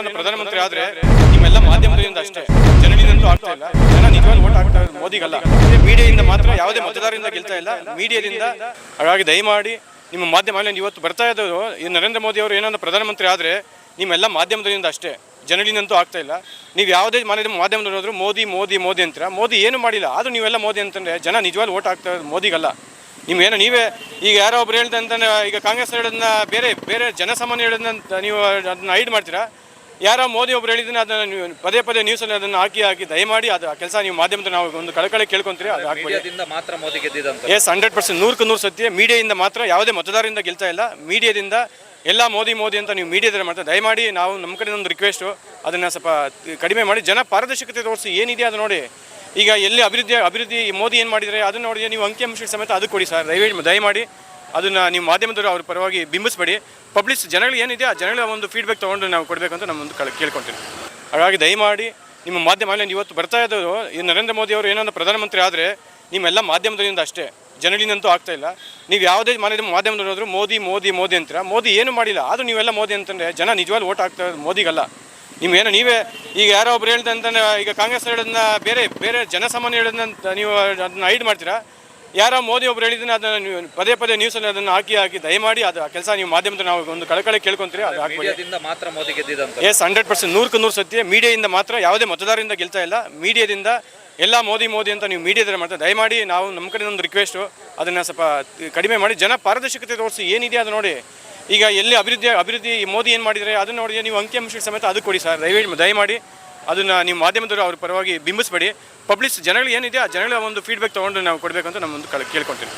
ಏನಾದ್ರು ಪ್ರಧಾನಮಂತ್ರಿ ಆದ್ರೆ ನಿಮ್ಮೆಲ್ಲ ಮಾಧ್ಯಮದಿಂದ ಅಷ್ಟೇ. ಜನರಿಂದಂತೂ ಆಗ್ತಾ ಇಲ್ಲ. ಜನ ನಿಜವಾಗಿ ಓಟ್ ಆಗ್ತಾ ಇರೋದು ಮೋದಿಗಲ್ಲ. ಮೀಡಿಯಾದಿಂದ ಮಾತ್ರ ಯಾವುದೇ ಮತದಾರರಿಂದ ಗೆಲ್ತಾ ಇಲ್ಲ. ಮೀಡಿಯಾದಿಂದ ಹಾಗಾಗಿ ದಯಮಾಡಿ ನಿಮ್ಮ ಮಾಧ್ಯಮ ಇವತ್ತು ಬರ್ತಾ ಇದ್ದವರು ಈ ನರೇಂದ್ರ ಮೋದಿ ಅವರು ಏನಾದ್ರು ಪ್ರಧಾನಮಂತ್ರಿ ಆದ್ರೆ ನಿಮ್ಮೆಲ್ಲ ಮಾಧ್ಯಮದಿಂದ ಅಷ್ಟೇ. ಜನರಿಂದಂತೂ ಆಗ್ತಾ ಇಲ್ಲ. ನೀವು ಯಾವುದೇ ಮಾಧ್ಯಮ ಮಾಧ್ಯಮದಲ್ಲಿ ಹೋದ್ರು ಮೋದಿ ಮೋದಿ ಮೋದಿ ಅಂತೀರ? ಮೋದಿ ಏನು ಮಾಡಿಲ್ಲ. ಆದ್ರೂ ನೀವೆಲ್ಲ ಮೋದಿ ಅಂತಂದ್ರೆ ಜನ ನಿಜವಾಗ್ಲೂ ಓಟ್ ಆಗ್ತಾ ಇರೋದು ಮೋದಿಗಲ್ಲ. ನಿಮ್ಗೇನು ನೀವೇ ಈಗ ಯಾರೋ ಒಬ್ರು ಹೇಳ್ದಂತ ಈಗ ಕಾಂಗ್ರೆಸ್ ಹೇಳೋದನ್ನ ಬೇರೆ ಬೇರೆ ಜನಸಾಮಾನ್ಯ ಹೇಳೋದನ್ನ ನೀವು ಅದನ್ನ ಐಡ್ ಮಾಡ್ತೀರಾ? ಯಾರೋ ಮೋದಿ ಒಬ್ರು ಹೇಳಿದ್ರೆ ಅದನ್ನ ನೀವು ಪದೇ ಪದೇ ನ್ಯೂಸಲ್ಲಿ ಅದನ್ನು ಹಾಕಿ ಹಾಕಿ ದಯಮಾಡಿ ಅದು ಆ ಕೆಲಸ ನೀವು ಮಾಧ್ಯಮದ ನಾವು ಒಂದು ಕಳಕಳಿ ಕೇಳ್ಕೊಂತೀರಿ ಅದು ಹಾಕ್ಬೇಡಿ. ಮೀಡಿಯಾದಿಂದ ಮಾತ್ರ ಮೋದಿ ಗೆದ್ದಿದಂತ. ಎಸ್ ಹಂಡ್ರೆಡ್ ಪರ್ಸೆಂಟ್ ನೂರಕ್ಕೆ ನೂರು ಸತ್ಯ. ಮೀಡಿಯಾದಿಂದ ಮಾತ್ರ ಯಾವುದೇ ಮತದಾರರಿಂದ ಗೆಲ್ತಾ ಇಲ್ಲ. ಮೀಡಿಯಾದಿಂದ ಎಲ್ಲ ಮೋದಿ ಮೋದಿ ಅಂತ ನೀವು ಮೀಡಿಯಾದಲ್ಲಿ ಮಾಡ್ತಾರೆ ದಯಮಾಡಿ ನಾವು ನಮ್ಮ ಕಡೆ ಒಂದು ರಿಕ್ವೆಸ್ಟು ಅದನ್ನು ಸ್ವಲ್ಪ ಕಡಿಮೆ ಮಾಡಿ. ಜನ ಪಾರದರ್ಶಕತೆ ತೋರಿಸಿ ಏನಿದೆ ಅದು ನೋಡಿ. ಈಗ ಎಲ್ಲಿ ಅಭಿವೃದ್ಧಿ ಅಭಿವೃದ್ಧಿ ಮೋದಿ ಏನು ಮಾಡಿದರೆ ಅದನ್ನ ನೋಡಿ ನೀವು ಅಂಕಿಅಂಶ ಸಮೇತ ಅದು ಕೊಡಿ ಸರ್. ದಯವಿಟ್ಟು ದಯಮಾಡಿ ಅದನ್ನು ನೀವು ಮಾಧ್ಯಮದವರು ಅವ್ರ ಪರವಾಗಿ ಬಿಂಬಿಸಬೇಡಿ. ಪಬ್ಲಿಸ್ ಜನಗಳಿಗೆ ಏನಿದೆ, ಆ ಜನಗಳ ಒಂದು ಫೀಡ್ಬ್ಯಾಕ್ ತೊಗೊಂಡು ನಾವು ಕೊಡಬೇಕು ಅಂತ ನಮ್ಮೊಂದು ಕಳ ಕೇಳ್ಕೊತೀನಿ ಹಾಗಾಗಿ ದಯಮಾಡಿ ನಿಮ್ಮ ಮಾಧ್ಯಮ ಇವತ್ತು ಬರ್ತಾ ಇದ್ದವರು, ಈ ನರೇಂದ್ರ ಮೋದಿ ಅವರು ಏನೋ ಪ್ರಧಾನಮಂತ್ರಿ ಆದರೆ ನಿಮ್ಮೆಲ್ಲ ಮಾಧ್ಯಮದಿಂದ ಅಷ್ಟೇ. ಜನಗಳಿಂದಂತೂ ಆಗ್ತಾ ಇಲ್ಲ. ನೀವು ಯಾವುದೇ ಮಾಧ್ಯಮ, ಮಾಧ್ಯಮದವರು ಮೋದಿ ಮೋದಿ ಮೋದಿ ಅಂತೀರ. ಮೋದಿ ಏನು ಮಾಡಿಲ್ಲ. ಆದ್ರೂ ನೀವೆಲ್ಲ ಮೋದಿ ಅಂತಂದ್ರೆ ಜನ ನಿಜವಾಗ್ಲೂ ಓಟ್ ಆಗ್ತಾ ಇರೋದು ಮೋದಿಗಲ್ಲ. ನಿಮ್ಗೇನು ನೀವೇ, ಈಗ ಯಾರೋ ಒಬ್ರು ಹೇಳ್ದಂತ ಈಗ ಕಾಂಗ್ರೆಸ್ ಹೇಳೋದನ್ನ ಬೇರೆ ಬೇರೆ ಜನಸಾಮಾನ್ಯ ಹೇಳೋದನ್ನ ನೀವು ಅದನ್ನ ಐಡ್ ಮಾಡ್ತೀರಾ? ಯಾರೋ ಮೋದಿ ಒಬ್ರು ಹೇಳಿದ್ರೆ ಅದನ್ನ ನೀವು ಪದೇ ಪದೇ ನ್ಯೂಸಲ್ಲಿ ಅದನ್ನು ಹಾಕಿ ಹಾಕಿ ದಯಮಾಡಿ ಅದು ಆ ಕೆಲಸ ನೀವು ಮಾಧ್ಯಮದ ನಾವು ಒಂದು ಕಳಕಳಿ ಕೇಳ್ಕೊಂತೀರಿ ಅದು ಹಾಕ್ಬೇಡಿ. ಮೀಡಿಯಾದಿಂದ ಮಾತ್ರ ಮೋದಿ ಗೆದ್ದಿದ್ದಂತ ಎಸ್ ಹಂಡ್ರೆಡ್ ಪರ್ಸೆಂಟ್ ನೂರಕ್ಕೆ ನೂರು ಸತ್ಯ. ಮೀಡಿಯಾದಿಂದ ಮಾತ್ರ ಯಾವುದೇ ಮತದಾರರಿಂದ ಗೆಲ್ತಾ ಇಲ್ಲ. ಮೀಡಿಯಾದಿಂದ ಎಲ್ಲ ಮೋದಿ ಮೋದಿ ಅಂತ ನೀವು ಮೀಡಿಯಾದಲ್ಲಿ ಮಾಡ್ತಾರೆ ದಯಮಾಡಿ ನಾವು ನಮ್ಮ ಕಡೆ ಒಂದು ರಿಕ್ವೆಸ್ಟು ಅದನ್ನು ಸ್ವಲ್ಪ ಕಡಿಮೆ ಮಾಡಿ. ಜನ ಪಾರದರ್ಶಕತೆ ತೋರಿಸಿ ಏನಿದೆ ಅದು ನೋಡಿ. ಈಗ ಎಲ್ಲಿ ಅಭಿವೃದ್ಧಿ ಅಭಿವೃದ್ಧಿ ಮೋದಿ ಏನು ಮಾಡಿದರೆ ಅದನ್ನ ನೋಡಿ ನೀವು ಅಂಕಿಅಂಶ ಸಮೇತ ಅದು ಕೊಡಿ ಸರ್. ದಯವಿಟ್ಟು ದಯಮಾಡಿ ಅದನ್ನು ನಿಮ್ಮ ಮಾಧ್ಯಮದವರು ಅವ್ರ ಪರವಾಗಿ ಬಿಂಬಿಸಬೇಡಿ. ಪಬ್ಲಿಷ್ ಜನಗಳಿಗೆ ಏನಿದೆ ಆ ಜನಗಳ ಒಂದು ಫೀಡ್ಬ್ಯಾಕ್ ತೊಗೊಂಡು ನಾವು ಕೊಡಬೇಕಂತ ಅಂತ ನಮ್ಮೊಂದು ಕೇಳ್ಕೊತೀನಿ